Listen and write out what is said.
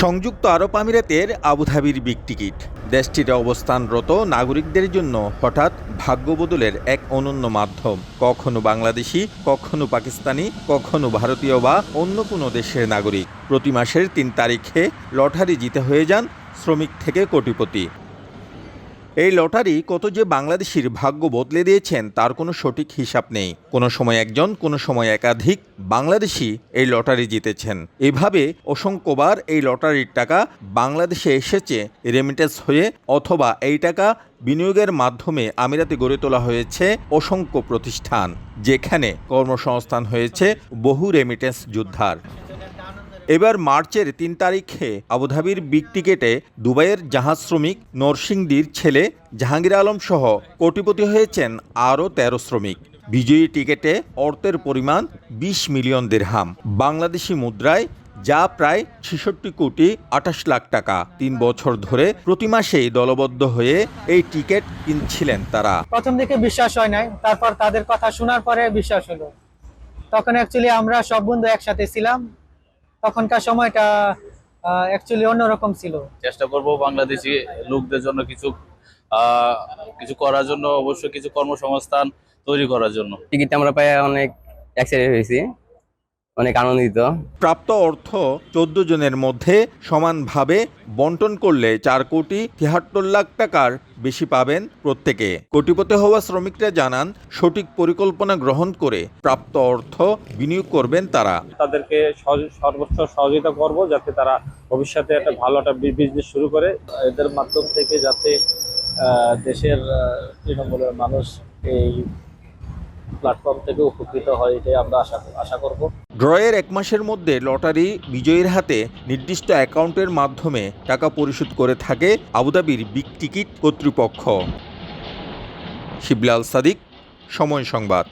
সংযুক্ত আরব আমিরাতের আবুধাবির big ticket. দেশটিতে অবস্থানরত নাগরিকদের জন্য হঠাৎ ভাগ্য বদলের এক অনন্য মাধ্যম। কখনো বাংলাদেশি, কখনো পাকিস্তানি, কখনো ভারতীয় বা অন্য কোনো দেশের নাগরিক। প্রতি মাসের তিন তারিখে লটারি জিতে হয়ে যান শ্রমিক থেকে কোটিপতি। এই লটারি কত যে বাংলাদেশির ভাগ্য বদলে দিয়েছেন, তার কোনো সঠিক হিসাব নেই। কোনো সময় একজন, কোনো সময় একাধিক বাংলাদেশি এই লটারি জিতেছেন। এভাবে অসংখ্যবার এই লটারির টাকা বাংলাদেশে এসেছে রেমিটেন্স হয়ে, অথবা এই টাকা বিনিয়োগের মাধ্যমে আমিরাতে গড়ে তোলা হয়েছে অসংখ্য প্রতিষ্ঠান, যেখানে কর্মসংস্থান হয়েছে বহু রেমিটেন্স যোদ্ধার। এবার মার্চের তিন তারিখে আবুধাবির বিগ টিকেটে দুবাইয়ের জাহাজ শ্রমিক নরসিংদীর ছেলে জাহাঙ্গীর আলম সহ কোটিপতি হয়েছেন আরও তেরো শ্রমিক। বিজয়ী টিকেটে অর্থের পরিমাণ বিশ মিলিয়ন দেড়হাম। বাংলাদেশি মুদ্রায় যা প্রায় ছেষট্টি কোটি আঠাশ লাখ টাকা। তিন বছর ধরে প্রতি মাসেই দলবদ্ধ হয়ে এই টিকিট কিনছিলেন তারা। প্রথম দিকে বিশ্বাস হয় নাই, তারপর তাদের কথা শোনার পরে বিশ্বাস হলো। তখন অ্যাকচুয়ালি আমরা সব বন্ধু একসাথে ছিলাম তখনকার সময়টা অ্যাকচুয়ালি অন্যরকম ছিল। চেষ্টা করব বাংলাদেশি লোকদের জন্য কিছু আহ, কিছু করার জন্য অবশ্যই কিছু কর্মসংস্থান তৈরি করার জন্য। টিকিট আমরা পাই অনেক এক্সাইটেড হয়েছি। অনেক আনন্দিত। প্রাপ্ত অর্থ চোদ্দ জনের মধ্যে সমানভাবে বন্টন করলে চার কোটি তিয়াত্তর লাখ টাকার বেশি পাবেন প্রত্যেকে। কোটিপতি হওয়া শ্রমিকরা জানান সঠিক পরিকল্পনা গ্রহণ করে প্রাপ্ত অর্থ বিনিয়োগ করবেন তারা। তাদেরকে সর্বোচ্চ সহযোগিতা করব যাতে তারা ভবিষ্যতে একটা ভালো একটা বিজনেস শুরু করে। এদের মাধ্যম থেকে যাতে আহ, দেশের আহ, তৃণমূলের মানুষ এই প্ল্যাটফর্ম থেকে উপকৃত হয় এটাই আমরা আশা আশা করব। ড্রয়ের এক মাসের মধ্যে লটারি বিজয়ীর হাতে নির্দিষ্ট অ্যাকাউন্টের মাধ্যমে টাকা পরিশোধ করে থাকে আবুধাবির বিগ টিকিট কর্তৃপক্ষ। শিবলাল সাদিক, সময় সংবাদ।